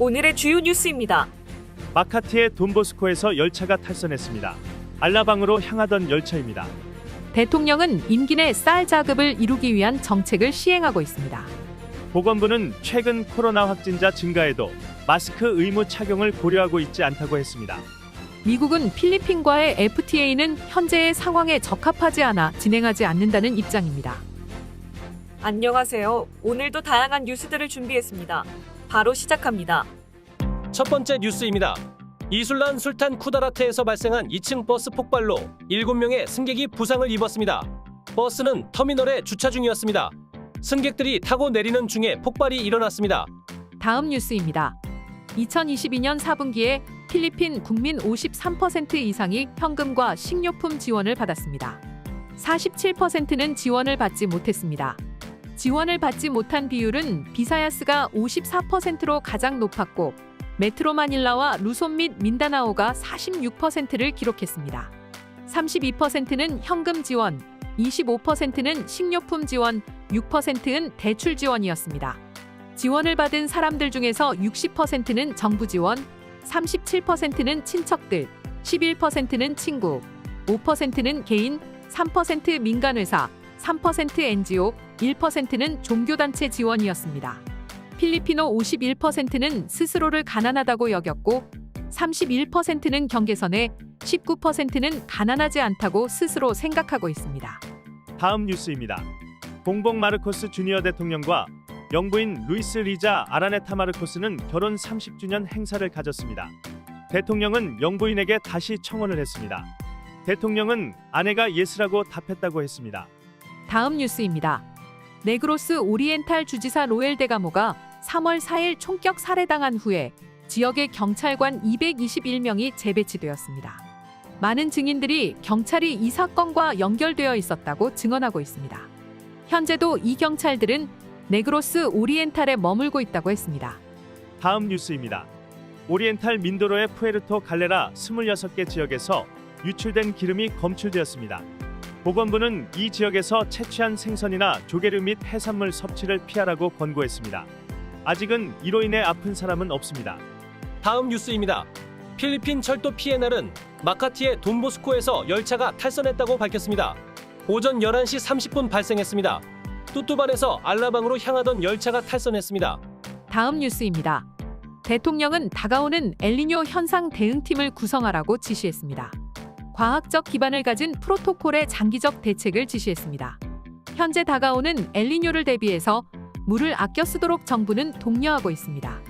오늘의 주요 뉴스입니다. 마카티의 돈보스코에서 열차가 탈선했습니다. 알라방으로 향하던 열차입니다. 대통령은 임기 내 쌀 자급을 이루기 위한 정책을 시행하고 있습니다. 보건부는 최근 코로나 확진자 증가에도 마스크 의무 착용을 고려하고 있지 않다고 했습니다. 미국은 필리핀과의 FTA는 현재의 상황에 적합하지 않아 진행하지 않는다는 입장입니다. 안녕하세요. 오늘도 다양한 뉴스들을 준비했습니다. 바로 시작합니다. 첫 번째 뉴스입니다. 이술란 술탄 쿠다라테에서 발생한 2층 버스 폭발로 7명의 승객이 부상을 입었습니다. 버스는 터미널에 주차 중이었습니다. 승객들이 타고 내리는 중에 폭발이 일어났습니다. 다음 뉴스입니다. 2022년 4분기에 필리핀 국민 53% 이상이 현금과 식료품 지원을 받았습니다. 47%는 지원을 받지 못했습니다. 지원을 받지 못한 비율은 비사야스가 54%로 가장 높았고 메트로 마닐라와 루손 및 민다나오가 46%를 기록했습니다. 32%는 현금 지원, 25%는 식료품 지원, 6%는 대출 지원이었습니다. 지원을 받은 사람들 중에서 60%는 정부 지원, 37%는 친척들, 11%는 친구, 5%는 개인, 3% 민간회사, 3% NGO, 1%는 종교단체 지원이었습니다. 필리피노 51%는 스스로를 가난하다고 여겼고 31%는 경계선에 19%는 가난하지 않다고 스스로 생각하고 있습니다. 다음 뉴스입니다. 봉봉 마르코스 주니어 대통령과 영부인 루이스 리자 아라네타 마르코스는 결혼 30주년 행사를 가졌습니다. 대통령은 영부인에게 다시 청혼을 했습니다. 대통령은 아내가 예스라고 답했다고 했습니다. 다음 뉴스입니다. 네그로스 오리엔탈 주지사 로엘 데가모가 3월 4일 총격 살해당한 후에 지역의 경찰관 221명이 재배치되었습니다. 많은 증인들이 경찰이 이 사건과 연결되어 있었다고 증언하고 있습니다. 현재도 이 경찰들은 네그로스 오리엔탈에 머물고 있다고 했습니다. 다음 뉴스입니다. 오리엔탈 민도로의 푸에르토 갈레라 26개 지역에서 유출된 기름이 검출되었습니다. 보건부는 이 지역에서 채취한 생선이나 조개류 및 해산물 섭취를 피하라고 권고했습니다. 아직은 이로 인해 아픈 사람은 없습니다. 다음 뉴스입니다. 필리핀 철도 PNR은 마카티의 돈보스코에서 열차가 탈선했다고 밝혔습니다. 오전 11시 30분 발생했습니다. 뚜뚜반에서 알라방으로 향하던 열차가 탈선했습니다. 다음 뉴스입니다. 대통령은 다가오는 엘니뇨 현상 대응팀을 구성하라고 지시했습니다. 과학적 기반을 가진 프로토콜의 장기적 대책을 지시했습니다. 현재 다가오는 엘니뇨를 대비해서 물을 아껴 쓰도록 정부는 독려하고 있습니다.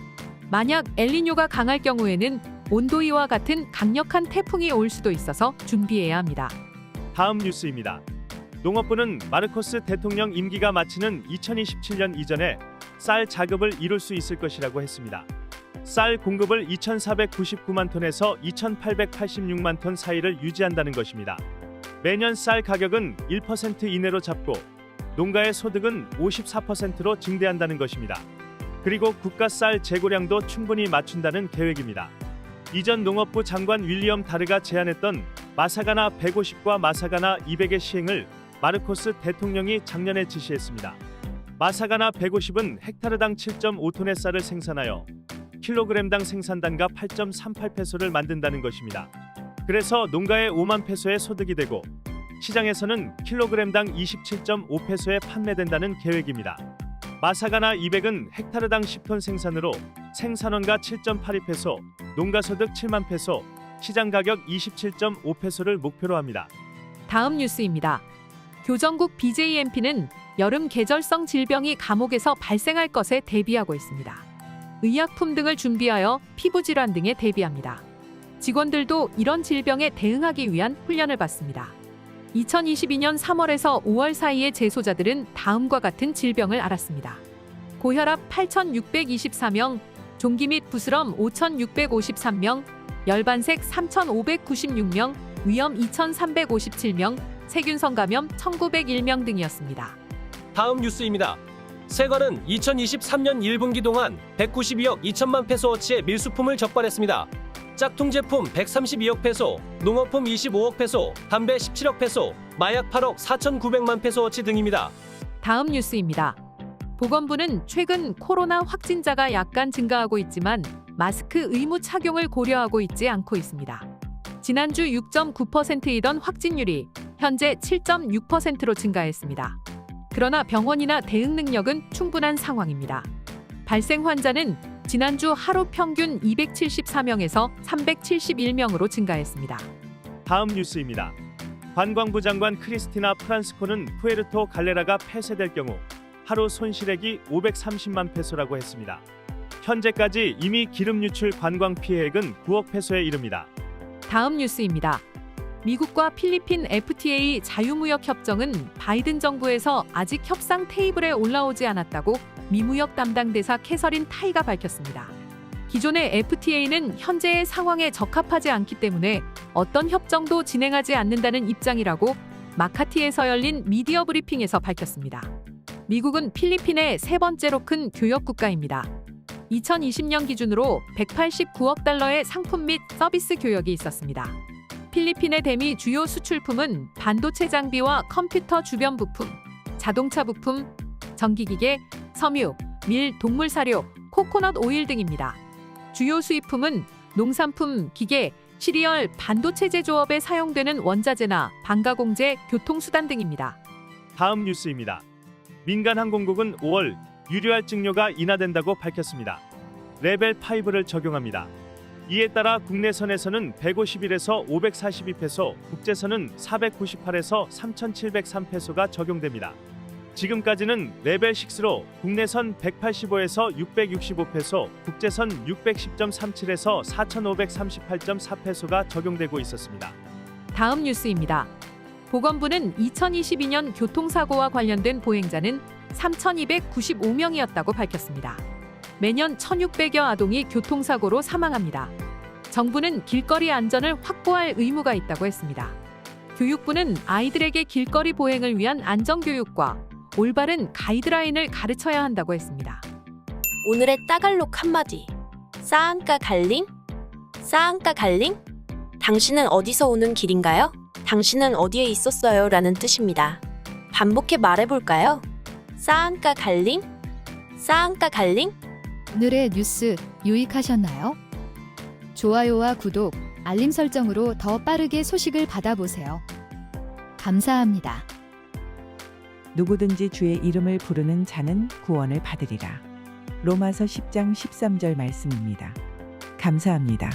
만약 엘니뇨가 강할 경우에는 온도이와 같은 강력한 태풍이 올 수도 있어서 준비해야 합니다. 다음 뉴스입니다. 농업부는 마르코스 대통령 임기가 마치는 2027년 이전에 쌀 자급을 이룰 수 있을 것이라고 했습니다. 쌀 공급을 2,499만 톤에서 2,886만 톤 사이를 유지한다는 것입니다. 매년 쌀 가격은 1% 이내로 잡고 농가의 소득은 54%로 증대한다는 것입니다. 그리고 국가 쌀 재고량도 충분히 맞춘다는 계획입니다. 이전 농업부 장관 윌리엄 다르가 제안했던 마사가나 150과 마사가나 200의 시행을 마르코스 대통령이 작년에 지시했습니다. 마사가나 150은 헥타르당 7.5톤의 쌀을 생산하여 킬로그램당 생산 단가 8.38 페소를 만든다는 것입니다. 그래서 농가에 5만 페소의 소득이 되고 시장에서는 킬로그램당 27.5 페소에 판매된다는 계획입니다. 마사가나 200은 헥타르당 10톤 생산으로 생산원가 7.82 페소, 농가 소득 7만 페소, 시장 가격 27.5 페소를 목표로 합니다. 다음 뉴스입니다. 교정국 BJMP는 여름 계절성 질병이 감옥에서 발생할 것에 대비하고 있습니다. 의약품 등을 준비하여 피부 질환 등에 대비합니다. 직원들도 이런 질병에 대응하기 위한 훈련을 받습니다. 2022년 3월에서 5월 사이의 재소자들은 다음과 같은 질병을 앓았습니다. 고혈압 8,624명, 종기 및 부스럼 5,653명, 열반색 3,596명, 위염 2,357명, 세균성 감염 1,901명 등이었습니다. 다음 뉴스입니다. 세관은 2023년 1분기 동안 192억 2천만 페소어치의 밀수품을 적발했습니다. 짝퉁 제품 132억 페소, 농업품 25억 페소, 담배 17억 페소, 마약 8억 4,900만 페소어치 등입니다. 다음 뉴스입니다. 보건부는 최근 코로나 확진자가 약간 증가하고 있지만 마스크 의무 착용을 고려하고 있지 않고 있습니다. 지난주 6.9%이던 확진율이 현재 7.6%로 증가했습니다. 그러나 병원이나 대응 능력은 충분한 상황입니다. 발생 환자는 지난주 하루 평균 274명에서 371명으로 증가했습니다. 다음 뉴스입니다. 관광부 장관 크리스티나 프란스코는 푸에르토 갈레라가 폐쇄될 경우 하루 손실액이 530만 페소라고 했습니다. 현재까지 이미 기름 유출 관광 피해액은 9억 페소에 이릅니다. 다음 뉴스입니다. 미국과 필리핀 FTA 자유무역 협정은 바이든 정부에서 아직 협상 테이블에 올라오지 않았다고 미무역 담당 대사 캐서린 타이가 밝혔습니다. 기존의 FTA는 현재의 상황에 적합하지 않기 때문에 어떤 협정도 진행하지 않는다는 입장이라고 마카티에서 열린 미디어 브리핑에서 밝혔습니다. 미국은 필리핀의 세 번째로 큰 교역 국가입니다. 2020년 기준으로 189억 달러의 상품 및 서비스 교역이 있었습니다. 필리핀의 대미 주요 수출품은 반도체 장비와 컴퓨터 주변 부품, 자동차 부품, 전기기계, 섬유, 밀, 동물 사료, 코코넛 오일 등입니다. 주요 수입품은 농산품, 기계, 시리얼, 반도체 제조업에 사용되는 원자재나 방가공제, 교통수단 등입니다. 다음 뉴스입니다. 민간 항공국은 5월 유료할 증료가 인하된다고 밝혔습니다. 레벨 5를 적용합니다. 이에 따라 국내선에서는 151에서 542페소, 국제선은 498에서 3703페소가 적용됩니다. 지금까지는 레벨 6로 국내선 185에서 665페소, 국제선 610.37에서 4538.4페소가 적용되고 있었습니다. 다음 뉴스입니다. 보건부는 2022년 교통사고와 관련된 보행자는 3,295명이었다고 밝혔습니다. 매년 1,600여 아동이 교통사고로 사망합니다. 정부는 길거리 안전을 확보할 의무가 있다고 했습니다. 교육부는 아이들에게 길거리 보행을 위한 안전교육과 올바른 가이드라인을 가르쳐야 한다고 했습니다. 오늘의 따갈록 한마디. 싸안까 갈링? 싸안까 갈링? 당신은 어디서 오는 길인가요? 당신은 어디에 있었어요? 라는 뜻입니다. 반복해 말해볼까요? 싸안까 갈링? 싸안까 갈링? 오늘의 뉴스 유익하셨나요? 좋아요와 구독, 알림 설정으로 더 빠르게 소식을 받아보세요. 감사합니다. 누구든지 주의 이름을 부르는 자는 구원을 받으리라. 로마서 10장 13절 말씀입니다. 감사합니다.